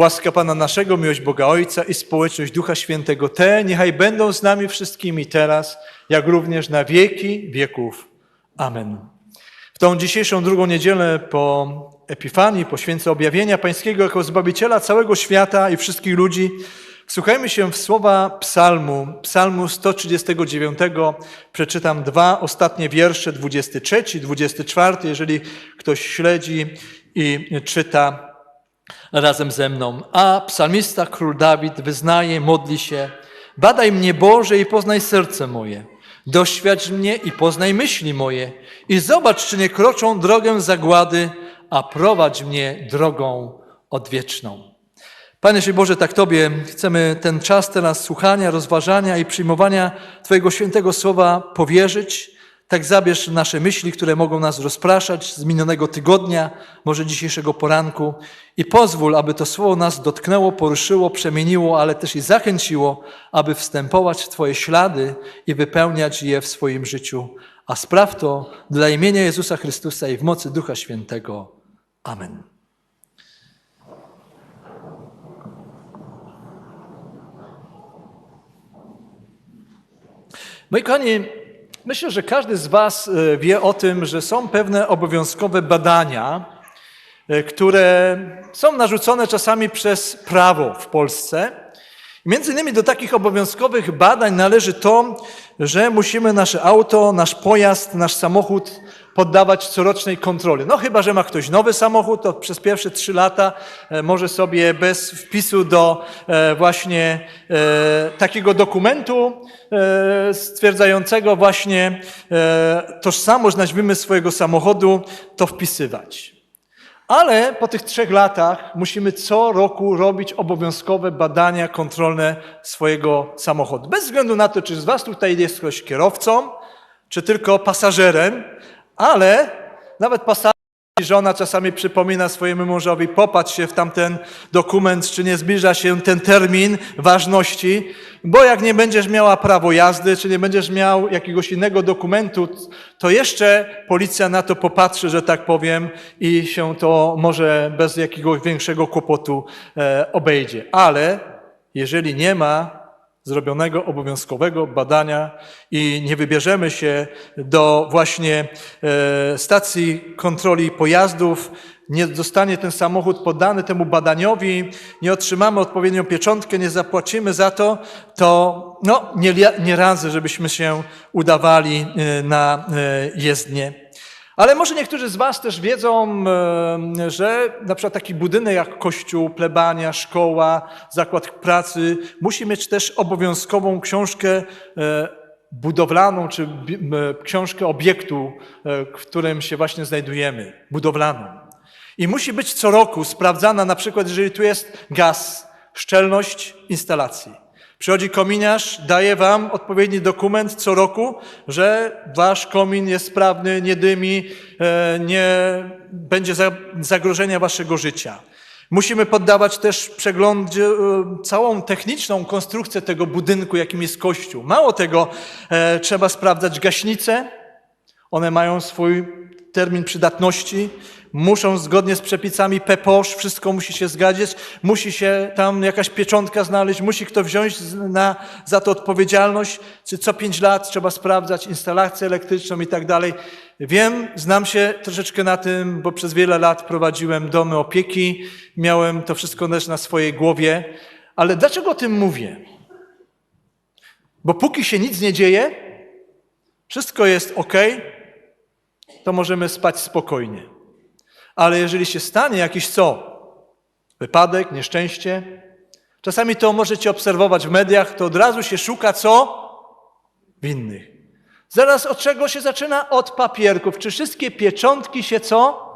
Łaska Pana naszego, miłość Boga Ojca i społeczność Ducha Świętego te niechaj będą z nami wszystkimi teraz, jak również na wieki wieków. Amen. W tą dzisiejszą drugą niedzielę po Epifanii, po święce objawienia Pańskiego jako Zbawiciela całego świata i wszystkich ludzi, Słuchajmy się w słowa psalmu, psalmu 139. Przeczytam dwa ostatnie wiersze, 23, 24, jeżeli ktoś śledzi i czyta razem ze mną. A psalmista król Dawid wyznaje, modli się: Badaj mnie Boże i poznaj serce moje. Doświadcz mnie i poznaj myśli moje. I zobacz, czy nie kroczą drogę zagłady, a prowadź mnie drogą odwieczną. Panie Jeśli Boże, tak Tobie chcemy ten czas teraz słuchania, rozważania i przyjmowania Twojego świętego słowa powierzyć. Tak zabierz nasze myśli, które mogą nas rozpraszać z minionego tygodnia, może dzisiejszego poranku i pozwól, aby to słowo nas dotknęło, poruszyło, przemieniło, ale też i zachęciło, aby wstępować w Twoje ślady i wypełniać je w swoim życiu. A spraw to dla imienia Jezusa Chrystusa i w mocy Ducha Świętego. Amen. Moi kochani, myślę, że każdy z Was e, wie o tym, że są pewne obowiązkowe badania, e, które są narzucone czasami przez prawo w Polsce. Między innymi do takich obowiązkowych badań należy to, że musimy nasze auto, nasz pojazd, nasz samochód poddawać corocznej kontroli. No chyba, że ma ktoś nowy samochód, to przez pierwsze trzy lata e, może sobie bez wpisu do e, właśnie e, takiego dokumentu stwierdzającego właśnie tożsamość, nazwijmy swojego samochodu, to wpisywać. Ale po tych trzech latach musimy co roku robić obowiązkowe badania kontrolne swojego samochodu. Bez względu na to, czy z Was tutaj jest ktoś kierowcą, czy tylko pasażerem, ale nawet pasażer żona czasami przypomina swojemu mężowi, popatrz się w tamten dokument, czy nie zbliża się ten termin ważności, bo jak nie będziesz miała prawo jazdy, czy nie będziesz miał jakiegoś innego dokumentu, to jeszcze policja na to popatrzy, że tak powiem, i się to może bez jakiegoś większego kłopotu e, obejdzie. Ale jeżeli nie ma zrobionego obowiązkowego badania i nie wybierzemy się do właśnie e, stacji kontroli pojazdów, nie zostanie ten samochód poddany temu badaniowi, nie otrzymamy odpowiednią pieczątkę, nie zapłacimy za to, to no, nie, nie razy, żebyśmy się udawali e, na e, jezdnię. Ale może niektórzy z Was też wiedzą, e, że na przykład taki budynek jak kościół, plebania, szkoła, zakład pracy musi mieć też obowiązkową książkę e, budowlaną, czy książkę obiektu, e, w którym się właśnie znajdujemy, budowlaną. I musi być co roku sprawdzana, na przykład, jeżeli tu jest gaz, szczelność instalacji. Przychodzi kominiarz, daje wam odpowiedni dokument co roku, że wasz komin jest sprawny, nie dymi, e, nie będzie zagrożenia waszego życia. Musimy poddawać też przeglądzie e, całą techniczną konstrukcję tego budynku, jakim jest kościół. Mało tego, e, trzeba sprawdzać gaśnice. One mają swój termin przydatności. Muszą zgodnie z przepisami PEPOSZ, wszystko musi się zgadzać, musi się tam jakaś pieczątka znaleźć, musi kto wziąć na, za to odpowiedzialność, czy co pięć lat trzeba sprawdzać instalację elektryczną i tak dalej. Wiem, znam się troszeczkę na tym, bo przez wiele lat prowadziłem domy opieki, miałem to wszystko też na swojej głowie, ale dlaczego o tym mówię? Bo póki się nic nie dzieje, wszystko jest ok, to możemy spać spokojnie. Ale jeżeli się stanie jakiś co? Wypadek, nieszczęście. Czasami to możecie obserwować w mediach, to od razu się szuka co? Winnych. Zaraz od czego się zaczyna? Od papierków. Czy wszystkie pieczątki się co?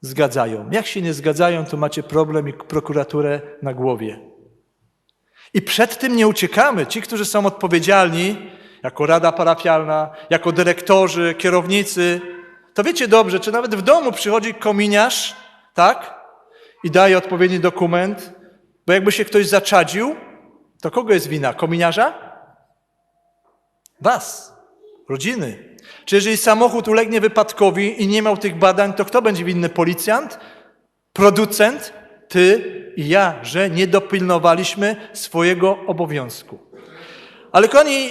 Zgadzają. Jak się nie zgadzają, to macie problem i prokuraturę na głowie. I przed tym nie uciekamy. Ci, którzy są odpowiedzialni, jako rada parafialna, jako dyrektorzy, kierownicy, to wiecie dobrze, czy nawet w domu przychodzi kominiarz, tak? I daje odpowiedni dokument, bo jakby się ktoś zaczadził, to kogo jest wina? Kominiarza? Was, rodziny. Czy jeżeli samochód ulegnie wypadkowi i nie miał tych badań, to kto będzie winny? Policjant? Producent? ty i ja, że nie dopilnowaliśmy swojego obowiązku. Ale kochani,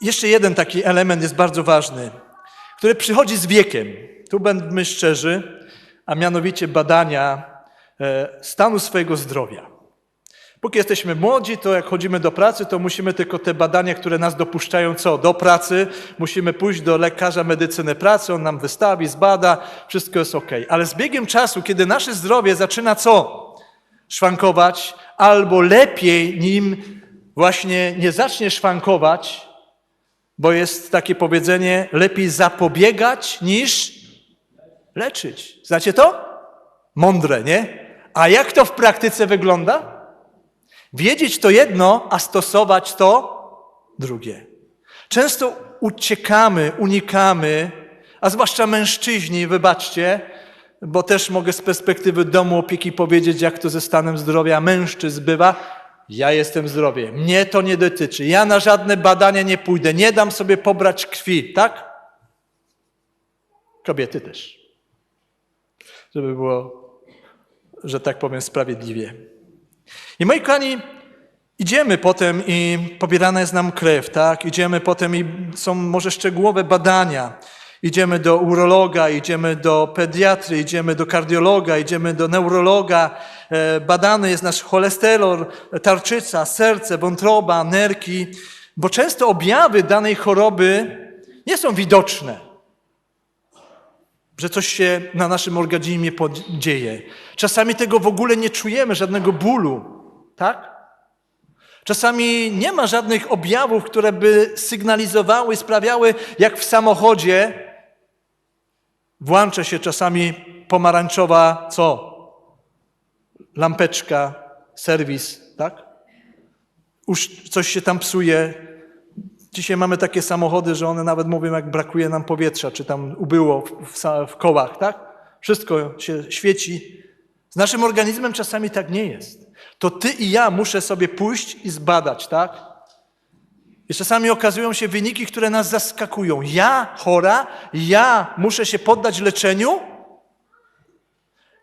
jeszcze jeden taki element jest bardzo ważny, który przychodzi z wiekiem. Tu będziemy szczerzy, a mianowicie badania e, stanu swojego zdrowia. Póki jesteśmy młodzi, to jak chodzimy do pracy, to musimy tylko te badania, które nas dopuszczają co? Do pracy. Musimy pójść do lekarza medycyny pracy, on nam wystawi, zbada, wszystko jest ok. Ale z biegiem czasu, kiedy nasze zdrowie zaczyna co? Szwankować, albo lepiej nim właśnie nie zacznie szwankować, bo jest takie powiedzenie, lepiej zapobiegać niż leczyć. Znacie to? Mądre, nie? A jak to w praktyce wygląda? Wiedzieć to jedno, a stosować to drugie. Często uciekamy, unikamy, a zwłaszcza mężczyźni, wybaczcie, bo też mogę z perspektywy domu opieki powiedzieć, jak to ze stanem zdrowia mężczyzn bywa. Ja jestem zdrowy, mnie to nie dotyczy, ja na żadne badania nie pójdę, nie dam sobie pobrać krwi, tak? Kobiety też. Żeby było, że tak powiem, sprawiedliwie. I moi kochani, idziemy potem i pobierana jest nam krew, tak? Idziemy potem i są może szczegółowe badania. Idziemy do urologa, idziemy do pediatry, idziemy do kardiologa, idziemy do neurologa. E, Badany jest nasz cholesterol, tarczyca, serce, wątroba, nerki, bo często objawy danej choroby nie są widoczne że coś się na naszym organizmie dzieje. Czasami tego w ogóle nie czujemy, żadnego bólu, tak? Czasami nie ma żadnych objawów, które by sygnalizowały, sprawiały, jak w samochodzie włącza się czasami pomarańczowa, co? Lampeczka, serwis, tak? Już coś się tam psuje, Dzisiaj mamy takie samochody, że one nawet mówią, jak brakuje nam powietrza, czy tam ubyło w, w, w kołach, tak? Wszystko się świeci. Z naszym organizmem czasami tak nie jest. To ty i ja muszę sobie pójść i zbadać, tak? I czasami okazują się wyniki, które nas zaskakują. Ja chora, ja muszę się poddać leczeniu.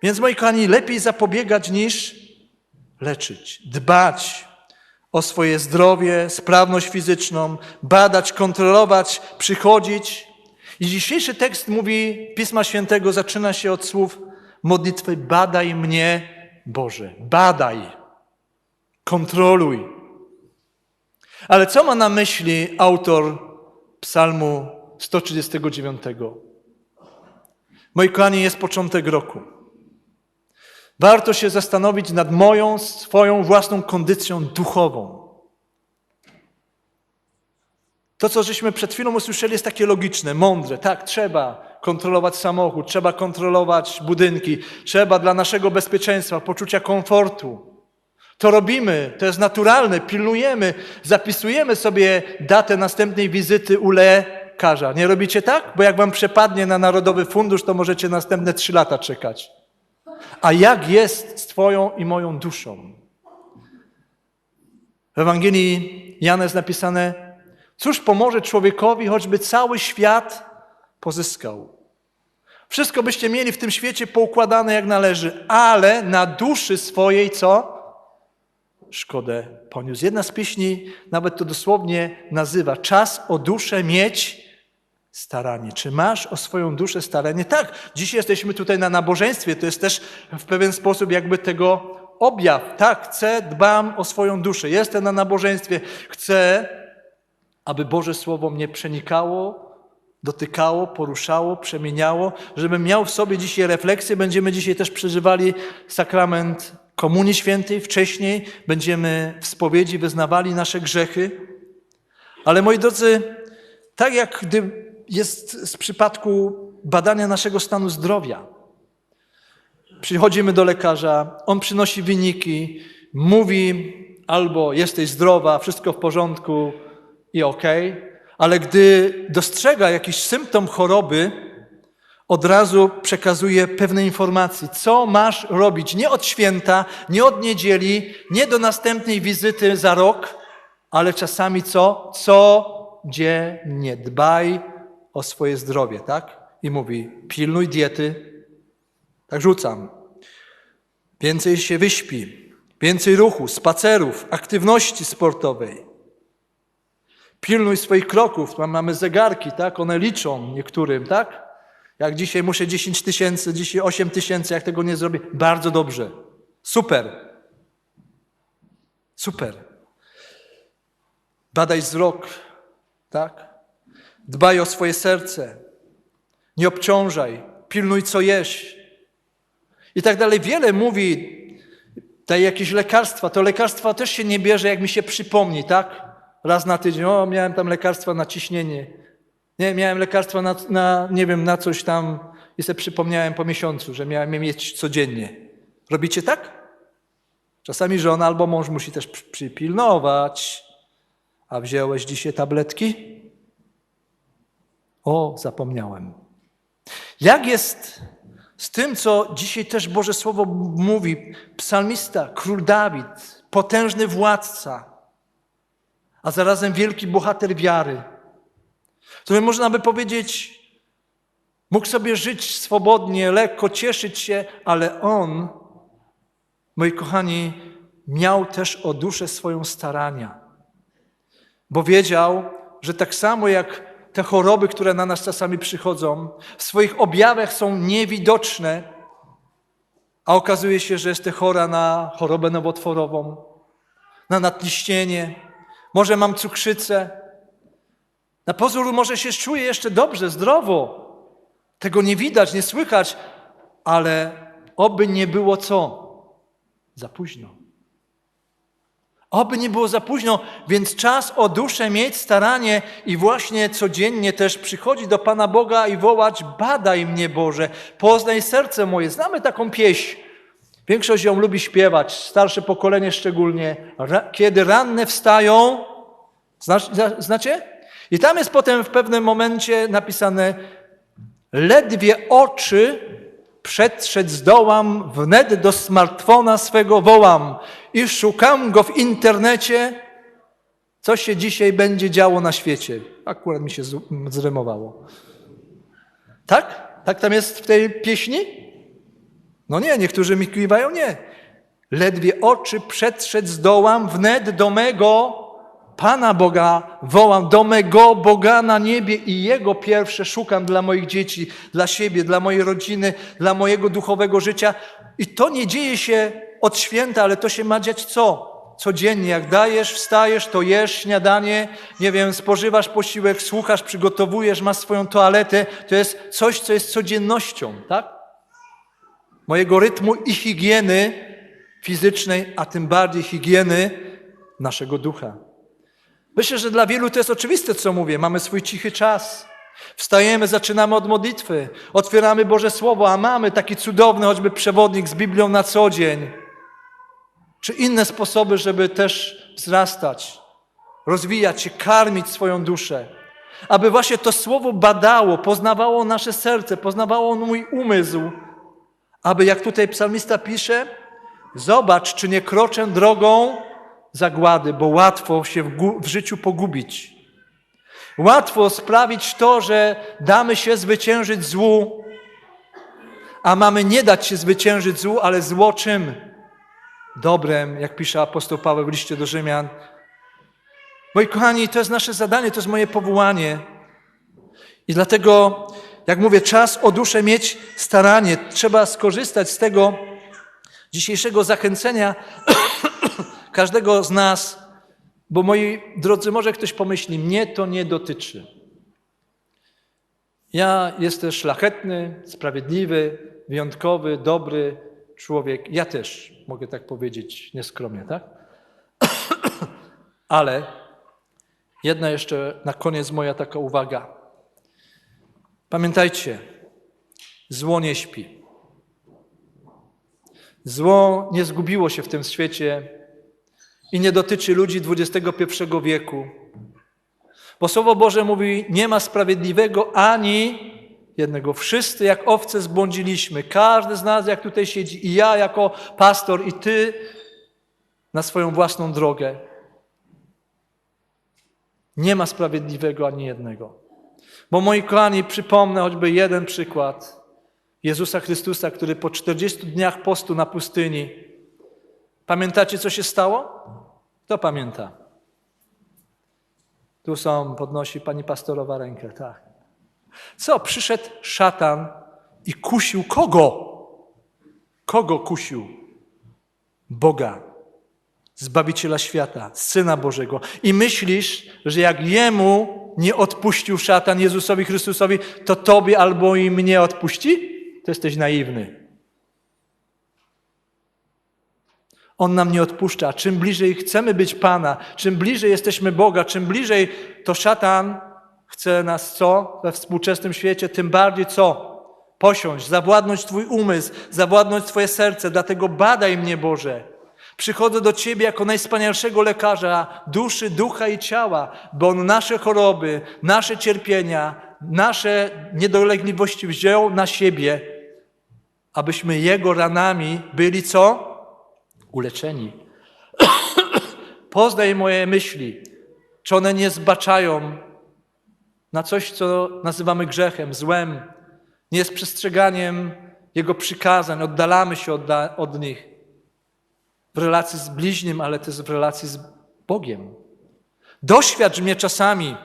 Więc moi kochani, lepiej zapobiegać niż leczyć, dbać, o swoje zdrowie, sprawność fizyczną, badać, kontrolować, przychodzić. I dzisiejszy tekst mówi, Pisma Świętego zaczyna się od słów modlitwy badaj mnie, Boże, badaj, kontroluj. Ale co ma na myśli autor psalmu 139? Moi kochani, jest początek roku. Warto się zastanowić nad moją, swoją własną kondycją duchową. To, co żeśmy przed chwilą usłyszeli, jest takie logiczne, mądre. Tak, trzeba kontrolować samochód, trzeba kontrolować budynki, trzeba dla naszego bezpieczeństwa, poczucia komfortu. To robimy, to jest naturalne, pilnujemy, zapisujemy sobie datę następnej wizyty u lekarza. Nie robicie tak? Bo jak wam przepadnie na Narodowy Fundusz, to możecie następne trzy lata czekać. A jak jest z Twoją i moją duszą? W Ewangelii Jana jest napisane, cóż pomoże człowiekowi, choćby cały świat pozyskał. Wszystko byście mieli w tym świecie poukładane jak należy, ale na duszy swojej co? Szkodę poniósł. Jedna z pieśni nawet to dosłownie nazywa czas o duszę mieć staranie. Czy masz o swoją duszę staranie? Tak, dzisiaj jesteśmy tutaj na nabożeństwie, to jest też w pewien sposób jakby tego objaw. Tak, chcę, dbam o swoją duszę. Jestem na nabożeństwie, chcę, aby Boże Słowo mnie przenikało, dotykało, poruszało, przemieniało, żebym miał w sobie dzisiaj refleksję. Będziemy dzisiaj też przeżywali sakrament Komunii Świętej. Wcześniej będziemy w spowiedzi wyznawali nasze grzechy. Ale moi drodzy, tak jak gdy jest z przypadku badania naszego stanu zdrowia. Przychodzimy do lekarza, on przynosi wyniki, mówi albo jesteś zdrowa, wszystko w porządku i ok, ale gdy dostrzega jakiś symptom choroby, od razu przekazuje pewne informacje, co masz robić. Nie od święta, nie od niedzieli, nie do następnej wizyty za rok, ale czasami co? Co dziennie. Dbaj o swoje zdrowie, tak? I mówi: pilnuj diety. Tak rzucam. Więcej się wyśpi, więcej ruchu, spacerów, aktywności sportowej. Pilnuj swoich kroków. Tam mamy zegarki, tak? One liczą niektórym, tak? Jak dzisiaj muszę 10 tysięcy, dzisiaj 8 tysięcy, jak tego nie zrobię, bardzo dobrze. Super. Super. Badaj wzrok, tak? Dbaj o swoje serce. Nie obciążaj. Pilnuj, co jesz. I tak dalej. Wiele mówi, daj jakieś lekarstwa. To lekarstwa też się nie bierze, jak mi się przypomni, tak? Raz na tydzień. O, miałem tam lekarstwa na ciśnienie. Nie, miałem lekarstwa na, na nie wiem, na coś tam i sobie przypomniałem po miesiącu, że miałem je mieć codziennie. Robicie tak? Czasami żona albo mąż musi też przy- przypilnować. A wziąłeś dzisiaj tabletki? O, zapomniałem. Jak jest z tym, co dzisiaj też Boże Słowo mówi, psalmista, król Dawid, potężny władca, a zarazem wielki bohater wiary, który można by powiedzieć, mógł sobie żyć swobodnie, lekko, cieszyć się, ale on, moi kochani, miał też o duszę swoją starania, bo wiedział, że tak samo jak te choroby, które na nas czasami przychodzą, w swoich objawach są niewidoczne, a okazuje się, że jestem chora na chorobę nowotworową, na nadliśnienie, może mam cukrzycę. Na pozór może się czuję jeszcze dobrze, zdrowo. Tego nie widać, nie słychać, ale oby nie było co? Za późno. Oby nie było za późno, więc czas o duszę mieć staranie i właśnie codziennie też przychodzić do Pana Boga i wołać: Badaj mnie, Boże, poznaj serce moje. Znamy taką pieśń. Większość ją lubi śpiewać, starsze pokolenie szczególnie. Kiedy ranne wstają, znacie? I tam jest potem w pewnym momencie napisane: Ledwie oczy przetrzeć zdołam, wnet do smartfona swego wołam i szukam go w internecie, co się dzisiaj będzie działo na świecie. Akurat mi się zrymowało. Tak? Tak tam jest w tej pieśni? No nie, niektórzy mi kiwają, nie. Ledwie oczy przetrzeć zdołam, wnet do mego Pana Boga wołam, do mego Boga na niebie i Jego pierwsze szukam dla moich dzieci, dla siebie, dla mojej rodziny, dla mojego duchowego życia. I to nie dzieje się od święta, ale to się ma dziać co? Codziennie, jak dajesz, wstajesz, to jesz śniadanie, nie wiem, spożywasz posiłek, słuchasz, przygotowujesz, masz swoją toaletę. To jest coś, co jest codziennością, tak? mojego rytmu i higieny fizycznej, a tym bardziej higieny naszego ducha. Myślę, że dla wielu to jest oczywiste, co mówię. Mamy swój cichy czas. Wstajemy, zaczynamy od modlitwy, otwieramy Boże Słowo, a mamy taki cudowny choćby przewodnik z Biblią na co dzień. Czy inne sposoby, żeby też wzrastać, rozwijać się, karmić swoją duszę. Aby właśnie to Słowo badało, poznawało nasze serce, poznawało mój umysł, aby jak tutaj psalmista pisze, zobacz, czy nie kroczę drogą zagłady, bo łatwo się w, w życiu pogubić. Łatwo sprawić to, że damy się zwyciężyć złu, a mamy nie dać się zwyciężyć złu, ale zło czym? Dobrem, jak pisze apostoł Paweł w liście do Rzymian. Moi kochani, to jest nasze zadanie, to jest moje powołanie. I dlatego, jak mówię, czas o duszę mieć staranie. Trzeba skorzystać z tego dzisiejszego zachęcenia każdego z nas, bo moi drodzy, może ktoś pomyśli, mnie to nie dotyczy. Ja jestem szlachetny, sprawiedliwy, wyjątkowy, dobry człowiek. Ja też mogę tak powiedzieć nieskromnie, tak? Ale jedna jeszcze na koniec moja taka uwaga. Pamiętajcie, zło nie śpi. Zło nie zgubiło się w tym świecie i nie dotyczy ludzi XXI wieku. Bo Słowo Boże mówi, nie ma sprawiedliwego ani jednego. Wszyscy jak owce zbłądziliśmy. Każdy z nas, jak tutaj siedzi, i ja jako pastor, i ty na swoją własną drogę. Nie ma sprawiedliwego ani jednego. Bo moi kochani, przypomnę choćby jeden przykład. Jezusa Chrystusa, który po 40 dniach postu na pustyni. Pamiętacie, co się stało? Kto pamięta? Tu są, podnosi pani pastorowa rękę, tak. Co? Przyszedł szatan i kusił kogo? Kogo kusił? Boga, Zbawiciela świata, Syna Bożego. I myślisz, że jak Jemu nie odpuścił szatan Jezusowi Chrystusowi, to Tobie albo i mnie odpuści? To jesteś naiwny. On nam nie odpuszcza. Czym bliżej chcemy być Pana, czym bliżej jesteśmy Boga, czym bliżej to szatan chce nas co we współczesnym świecie, tym bardziej co? Posiąść, zawładnąć Twój umysł, zawładnąć Twoje serce. Dlatego badaj mnie, Boże. Przychodzę do Ciebie jako najwspanialszego lekarza duszy, ducha i ciała, bo On nasze choroby, nasze cierpienia, nasze niedolegliwości wziął na siebie, abyśmy Jego ranami byli co? Uleczeni. Poznaj moje myśli, czy one nie zbaczają na coś, co nazywamy grzechem, złem, nie jest przestrzeganiem Jego przykazań, oddalamy się od, od nich w relacji z bliźnim, ale też w relacji z Bogiem. Doświadcz mnie czasami,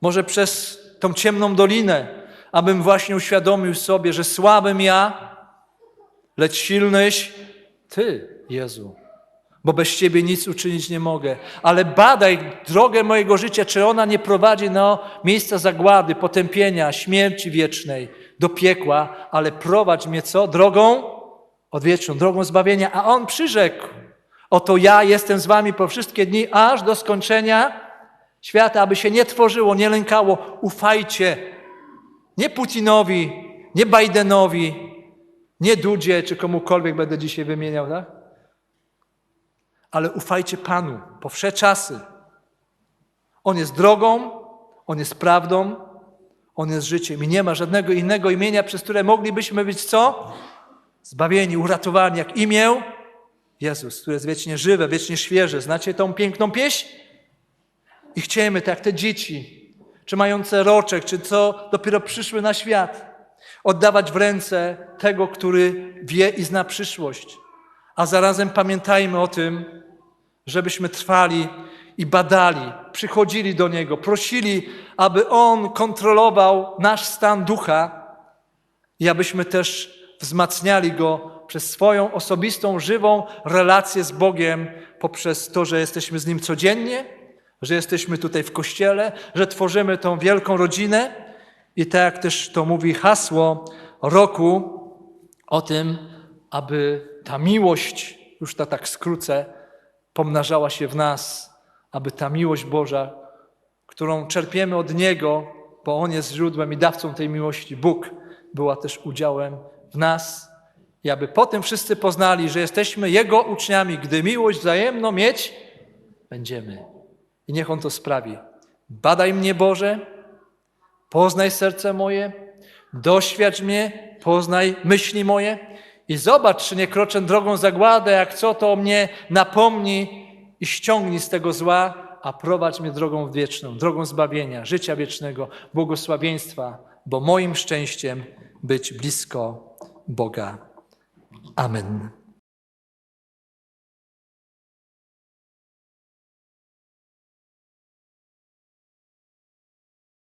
może przez tą ciemną dolinę, abym właśnie uświadomił sobie, że słabym ja, lecz silnyś Ty, Jezu. Bo bez Ciebie nic uczynić nie mogę. Ale badaj drogę mojego życia, czy ona nie prowadzi na miejsca zagłady, potępienia, śmierci wiecznej, do piekła, ale prowadź mnie co? Drogą odwieczną, drogą zbawienia. A On przyrzekł, oto ja jestem z Wami po wszystkie dni, aż do skończenia świata, aby się nie tworzyło, nie lękało. Ufajcie. Nie Putinowi, nie Bidenowi, nie Dudzie, czy komukolwiek będę dzisiaj wymieniał, tak? Ale ufajcie Panu po wsze czasy. On jest drogą, On jest prawdą, On jest życiem i nie ma żadnego innego imienia, przez które moglibyśmy być co? Zbawieni, uratowani, jak imię Jezus, który jest wiecznie żywe, wiecznie świeże. Znacie tą piękną pieśń? I chciejmy, tak jak te dzieci, czy mające roczek, czy co dopiero przyszły na świat, oddawać w ręce tego, który wie i zna przyszłość. A zarazem pamiętajmy o tym, żebyśmy trwali i badali, przychodzili do Niego, prosili, aby On kontrolował nasz stan ducha i abyśmy też wzmacniali Go przez swoją osobistą, żywą relację z Bogiem, poprzez to, że jesteśmy z Nim codziennie, że jesteśmy tutaj w Kościele, że tworzymy tą wielką rodzinę i tak jak też to mówi hasło roku, o tym, aby ta miłość, już to tak skrócę, pomnażała się w nas, aby ta miłość Boża, którą czerpiemy od Niego, bo On jest źródłem i dawcą tej miłości, Bóg, była też udziałem w nas i aby potem wszyscy poznali, że jesteśmy Jego uczniami, gdy miłość wzajemną mieć będziemy. I niech On to sprawi. Badaj mnie, Boże, poznaj serce moje, doświadcz mnie, poznaj myśli moje i zobacz, czy nie kroczę drogą zagładę, jak co to mnie napomni i ściągnij z tego zła, a prowadź mnie drogą wieczną, drogą zbawienia, życia wiecznego, błogosławieństwa, bo moim szczęściem być blisko Boga. Amen.